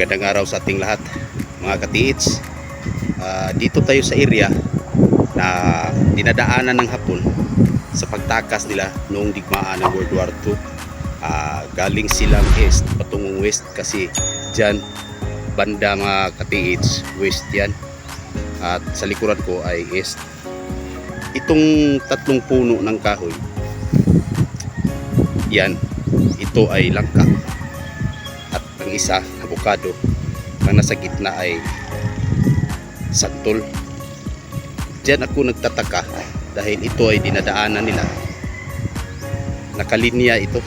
Magandang araw sa ating lahat mga katiits. Ah, dito tayo sa area na dinadaanan ng hapon sa pagtakas nila noong digmaan ng World War II. Ah, galing silang east patungong west kasi dyan banda mga katiits west yan at sa likuran ko ay east. Itong tatlong puno ng kahoy yan ito ay langka at ang isa avocado ang nasa gitna ay santol. Diyan ako nagtataka dahil ito ay dinadaanan nila. Nakalinya ito.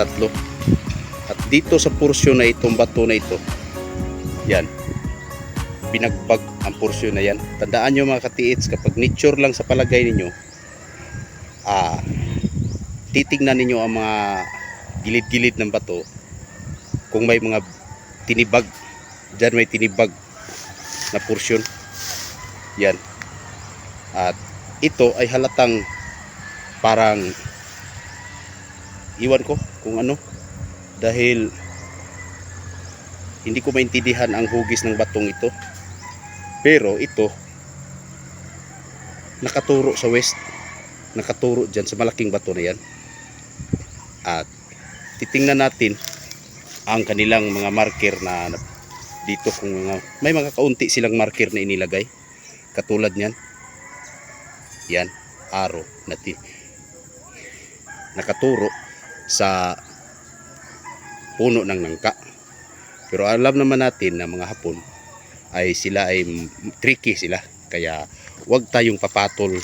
Tatlo. At dito sa porsyon na itong bato na ito yan. Binagbag ang porsyon na yan. Tandaan nyo mga katiits kapag nature lang sa palagay ninyo ah titingnan ninyo ang mga gilid-gilid ng bato. Kung may mga tinibag. Dyan may tinibag na porsyon. Yan. At ito ay halatang parang iwan ko kung ano. Dahil hindi ko maintindihan ang hugis ng batong ito. Pero ito nakaturo sa west. Nakaturo dyan sa malaking bato na yan. At titingnan natin ang kanilang mga marker na dito kung mga may mga kaunti silang marker na inilagay. Katulad niyan. Yan arrow na ti- nakaturo sa puno ng nangka. Pero alam naman natin na mga hapon ay sila ay tricky sila. Kaya wag tayong papatol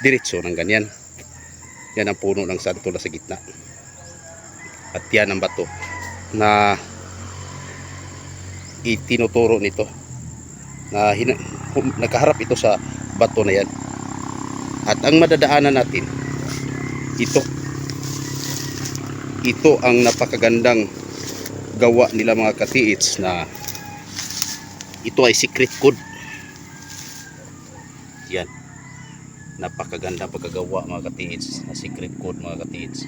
diretso ng ganyan. Yan ang puno ng santo na sa gitna. At yan ang bato na itinuturo nito na hina, nakaharap ito sa bato na yan. At ang madadaanan natin ito. Ito ang napakagandang gawa nila mga katiits na ito ay secret code. Yan. Napakaganda pagkagawa mga katiits na secret code mga katiits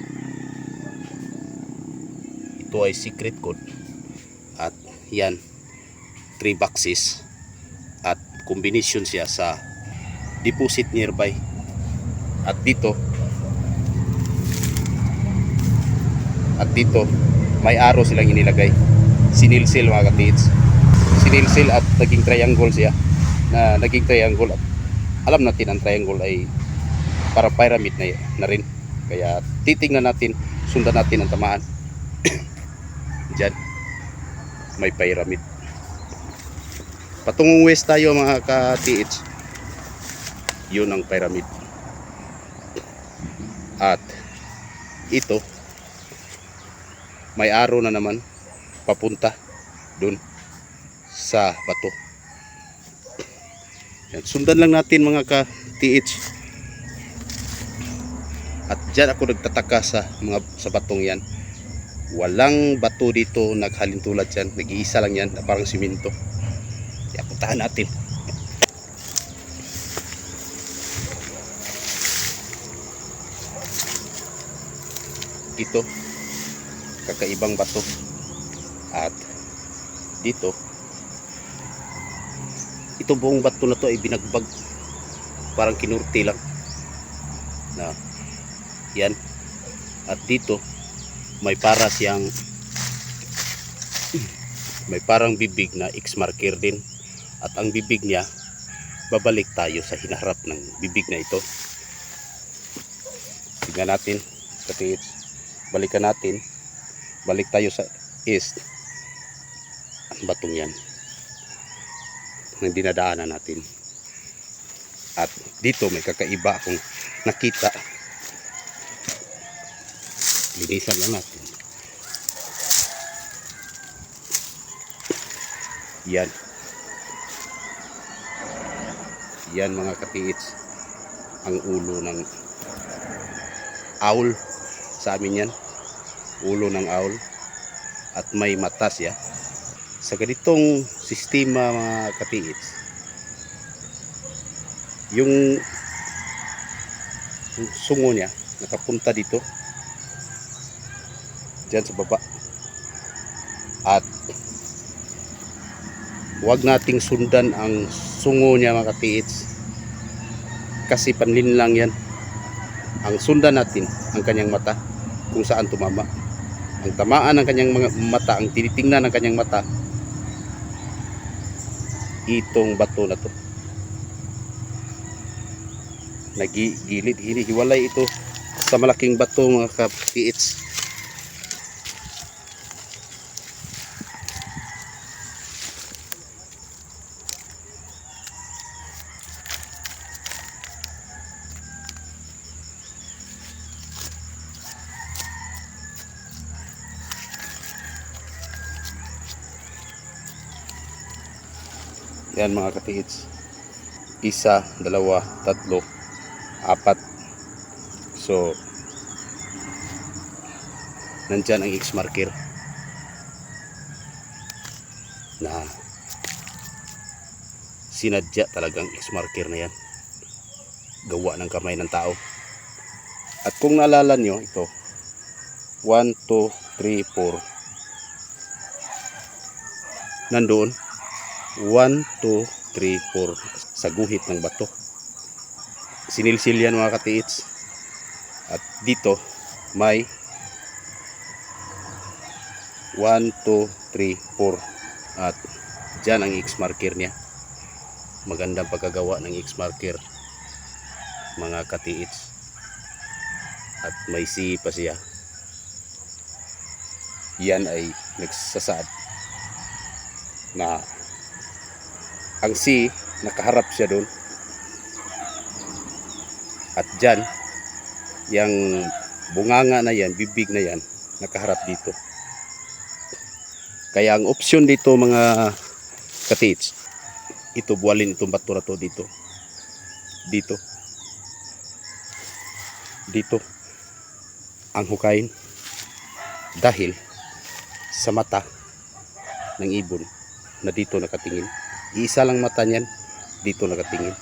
ito ay secret code. At yan 3 boxes. At combination siya sa deposit nearby. At dito at dito may arrow silang inilagay. Sinilsil mga katiits sinilsil at naging triangle siya. Na naging triangle at alam natin ang triangle ay para pyramid na, na rin. Kaya titingnan natin sundan natin ang tamaan dyan. May pyramid. Patungong west tayo mga ka-TH yun ang pyramid. At ito may araw na naman papunta dun sa bato. Yan, sundan lang natin mga ka-TH at dyan ako nagtataka sa mga sa batong yan walang bato dito naghalin tulad yan nag-iisa lang yan na parang simento. Kaya puntahan natin. Ito kakaibang bato. At dito ito buong bato na to ay binagbag. Parang kinurti lang. Na yan. At dito may para siyang may parang bibig na X marker din. At ang bibig niya babalik tayo sa hinaharap ng bibig na ito. Tignan natin kasi balikan natin. Balik tayo sa east. Ang batong yan. Na dinadaanan natin. At dito may kakaiba akong nakita linisan lang natin. Yan. Yan mga katiits ang ulo ng owl. Sa amin yan. Ulo ng owl. At may mata siya sa ganitong sistema mga katiits yung, yung sungo niya nakapunta dito dyan sa baba. At huwag nating sundan ang sungo niya mga katiits kasi panlin lang yan. Ang sundan natin ang kanyang mata kung saan tumama. Ang tamaan ng kanyang mga mata ang tinitingnan ng kanyang mata itong bato na to. Nagigilid hinihiwalay ito sa malaking bato mga katiits Yan mga katihits. Isa, dalawa, tatlo, apat. So, nandyan ang X marker na sinadya talagang X marker na yan. Gawa ng kamay ng tao. At kung naalala nyo, ito, 1, 2, 3, 4. Nandoon, 1, 2, 3, 4 sa guhit ng bato. Sinilsil yan mga katiits. At dito may 1, 2, 3, 4 at dyan ang X marker niya. Magandang pagkagawa ng X marker mga katiits. At may C pa siya. Yan ay nagsasaad na ang C nakaharap siya doon. At dyan yung bunganga na yan bibig na yan nakaharap dito. Kaya ang option dito mga katits ito buwalin itong bato na to dito. Dito. Dito. Ang hukayin dahil sa mata ng ibon na dito nakatingin Iisa lang mata niyan, dito nakatingin.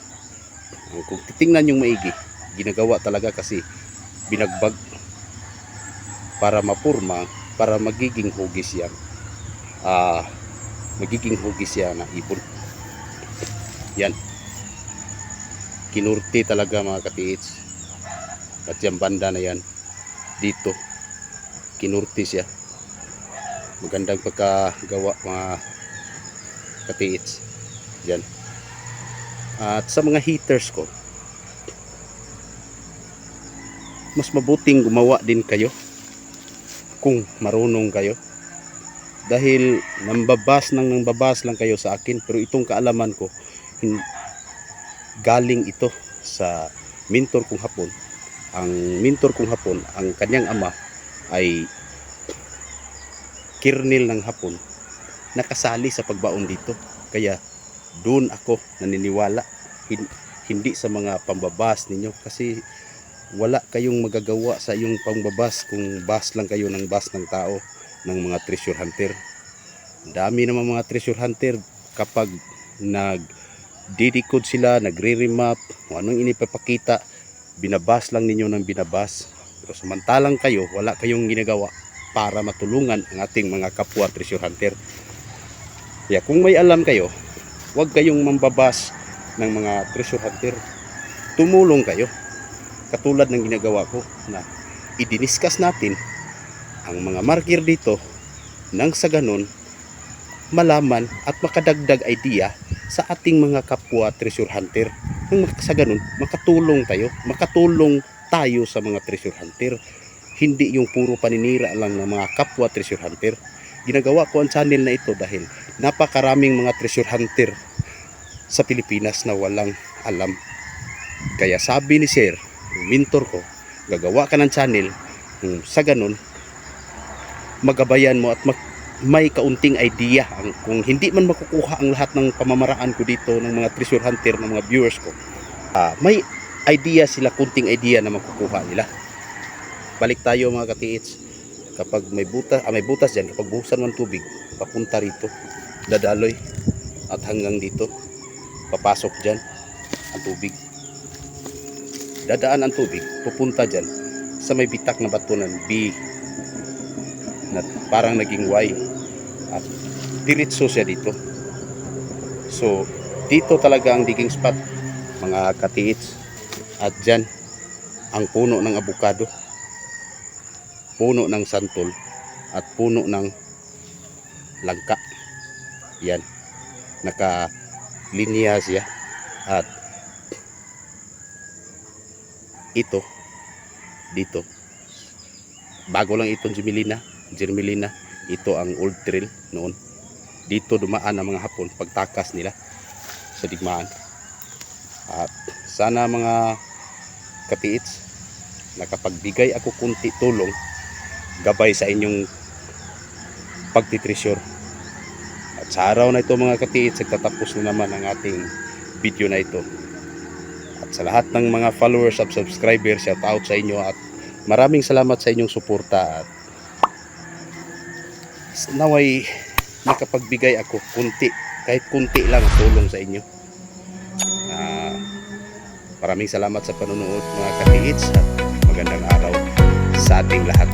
Kung titingnan yung maigi, ginagawa talaga kasi binagbag para mapurma, para magiging hugis yan. Ah, magiging hugis yan na ibon. Yan. Kinurti talaga mga katiits. At yung banda na yan, dito, kinurti siya. Magandang pagkagawa mga katiits. Yan. At sa mga heaters ko, mas mabuting gumawa din kayo kung marunong kayo. Dahil nambabas nang nambabas lang kayo sa akin pero itong kaalaman ko galing ito sa mentor kong hapon. Ang mentor kong hapon, ang kanyang ama ay kirnil ng hapon nakasali sa pagbaon dito. Kaya doon ako naniniwala. Hin- hindi sa mga pambabas ninyo kasi wala kayong magagawa sa iyong pangbabas kung bas lang kayo ng bas ng tao ng mga treasure hunter. Dami naman mga treasure hunter kapag nag didikod sila nagre-remap kung anong inipapakita binabas lang ninyo ng binabas. Pero samantalang kayo wala kayong ginagawa para matulungan ang ating mga kapwa treasure hunter. Kaya kung may alam kayo huwag kayong mambabas ng mga treasure hunter. Tumulong kayo. Katulad ng ginagawa ko na idiniskas natin ang mga marker dito nang sa ganun malaman at makadagdag idea sa ating mga kapwa treasure hunter. Nang sa ganun, makatulong tayo, makatulong tayo sa mga treasure hunter. Hindi yung puro paninira lang ng mga kapwa treasure hunter. Ginagawa ko ang channel na ito dahil napakaraming mga treasure hunter sa Pilipinas na walang alam. Kaya sabi ni Sir, mentor ko, gagawa ka ng channel, kung sa ganun, magabayan mo at mag, may kaunting idea. Ang, kung hindi man makukuha ang lahat ng pamamaraan ko dito ng mga treasure hunter ng mga viewers ko, ah, may idea sila, kunting idea na makukuha nila. Balik tayo mga katiits. Kapag may butas, ah, may butas dyan, kapag buhusan mo ng tubig, papunta rito, dadaloy at hanggang dito papasok dyan ang tubig dadaan ang tubig pupunta dyan sa may bitak na bato ng B na parang naging Y at diretso siya dito So, dito talaga ang digging spot, mga katiits. At dyan, ang puno ng abukado, puno ng santol, at puno ng langka. Yan. Naka linya siya. At ito, dito, bago lang itong Jimelina, Jermelina, ito ang old trail noon. Dito dumaan ang mga hapon pagtakas nila sa digmaan. At sana mga katiits, nakapagbigay ako kunti tulong gabay sa inyong pagtitreasure. At sa araw na ito mga katiits, nagtatapos na naman ang ating video na ito. At sa lahat ng mga followers at subscribers, shout out sa inyo at maraming salamat sa inyong suporta. At naway nakapagbigay ako kunti kahit kunti lang tulong sa inyo. Ah, maraming salamat sa panonood mga katiits at magandang araw sa ating lahat